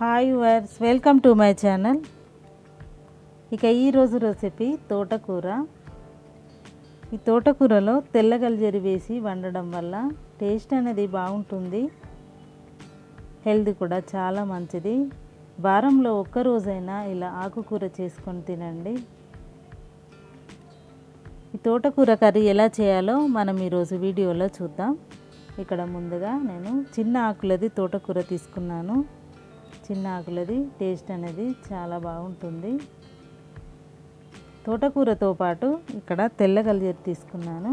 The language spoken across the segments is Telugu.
Hi viewers welcome to my channel ఇక ఈరోజు రెసిపీ తోటకూర. ఈ తోటకూరలో తెల్లగలజరి వేసి వండడం వల్ల టేస్ట్ అనేది బాగుంటుంది. హెల్త్ కూడా చాలా మంచిది. వారంలో ఒక్కరోజైనా ఇలా ఆకుకూర చేసుకొని తినండి. ఈ తోటకూర కర్రీ ఎలా చేయాలో మనం ఈరోజు వీడియోలో చూద్దాం. ఇక్కడ ముందుగా నేను చిన్న ఆకులది తోటకూర తీసుకున్నాను. చిన్న ఆకులది టేస్ట్ అనేది చాలా బాగుంటుంది. తోటకూరతో పాటు ఇక్కడ తెల్ల గల్జరి తీసుకున్నాను.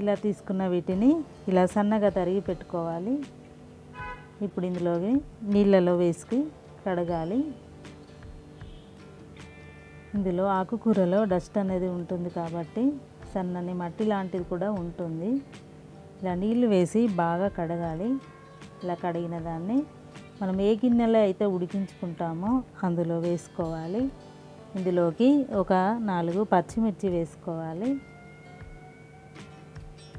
ఇలా తీసుకున్న వీటిని ఇలా సన్నగా తరిగి పెట్టుకోవాలి. ఇప్పుడు ఇందులోకి నీళ్ళలో వేసుకు కడగాలి. ఇందులో ఆకుకూరలో డస్ట్ అనేది ఉంటుంది కాబట్టి సన్నని మట్టి లాంటిది కూడా ఉంటుంది. ఇలా నీళ్ళు వేసి బాగా కడగాలి. ఇలా కడిగిన దాన్ని మనం ఏ గిన్నెలో అయితే ఉడికించుకుంటామో అందులో వేసుకోవాలి. ఇందులోకి ఒక నాలుగు పచ్చిమిర్చి వేసుకోవాలి.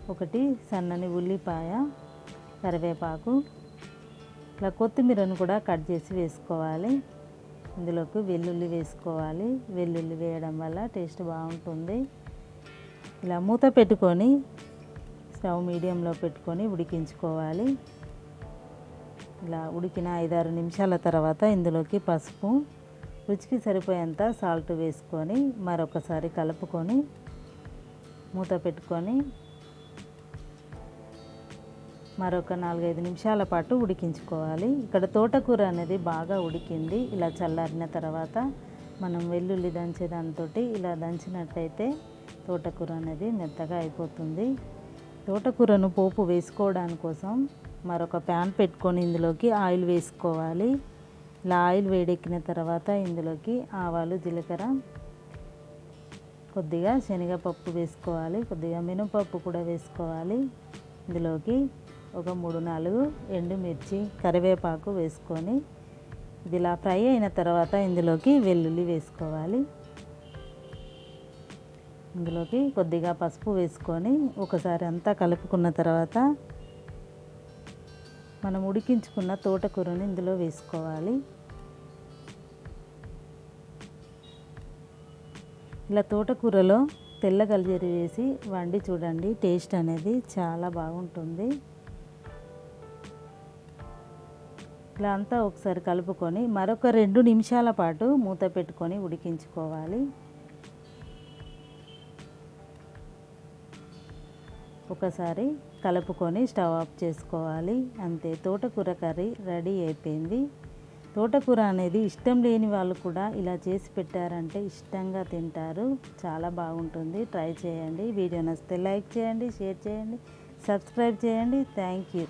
ఒకటి సన్నని ఉల్లిపాయ కరివేపాకు ఇలా కొత్తిమీరను కూడా కట్ చేసి వేసుకోవాలి. ఇందులోకి వెల్లుల్లి వేసుకోవాలి. వెల్లుల్లి వేయడం వల్ల టేస్ట్ బాగుంటుంది. ఇలా మూత పెట్టుకొని స్టవ్ మీడియంలో పెట్టుకొని ఉడికించుకోవాలి. ఇలా ఉడికిన ఐదారు నిమిషాల తర్వాత ఇందులోకి పసుపు రుచికి సరిపోయేంత సాల్ట్ వేసుకొని మరొకసారి కలుపుకొని మూత పెట్టుకొని మరొక నాలుగైదు నిమిషాల పాటు ఉడికించుకోవాలి. ఇక్కడ తోటకూర అనేది బాగా ఉడికింది. ఇలా చల్లారిన తర్వాత మనం వెల్లుల్లి దంచే దాంతో ఇలా దంచినట్టయితే తోటకూర అనేది మెత్తగా అయిపోతుంది. తోటకూరను పోపు వేసుకోవడానికి కోసం మరొక ప్యాన్ పెట్టుకొని ఇందులోకి ఆయిల్ వేసుకోవాలి. ఇలా ఆయిల్ వేడెక్కిన తర్వాత ఇందులోకి ఆవాలు జీలకర్ర కొద్దిగా శనగపప్పు వేసుకోవాలి. కొద్దిగా మినపప్పు కూడా వేసుకోవాలి. ఇందులోకి ఒక మూడు నాలుగు ఎండుమిర్చి కరివేపాకు వేసుకొని ఇది ఇలా ఫ్రై అయిన తర్వాత ఇందులోకి వెల్లుల్లి వేసుకోవాలి. ఇందులోకి కొద్దిగా పసుపు వేసుకొని ఒకసారి అంతా కలుపుకున్న తర్వాత మనం ఉడికించుకున్న తోటకూరని ఇందులో వేసుకోవాలి. ఇలా తోటకూరలో తెల్ల గల్జరి వేసి వండి చూడండి టేస్ట్ అనేది చాలా బాగుంటుంది. ఇలా అంతా ఒకసారి కలుపుకొని మరొక రెండు నిమిషాల పాటు మూత పెట్టుకొని ఉడికించుకోవాలి. ఒకసారి కలుపుకొని స్టవ్ ఆఫ్ చేసుకోవాలి. అంతే తోటకూర కర్రీ రెడీ అయిపోయింది. తోటకూర అనేది ఇష్టం లేని వాళ్ళు కూడా ఇలా చేసి పెట్టారంటే ఇష్టంగా తింటారు. చాలా బాగుంటుంది. ట్రై చేయండి. వీడియో నచ్చితే లైక్ చేయండి షేర్ చేయండి సబ్స్క్రైబ్ చేయండి. Thank you.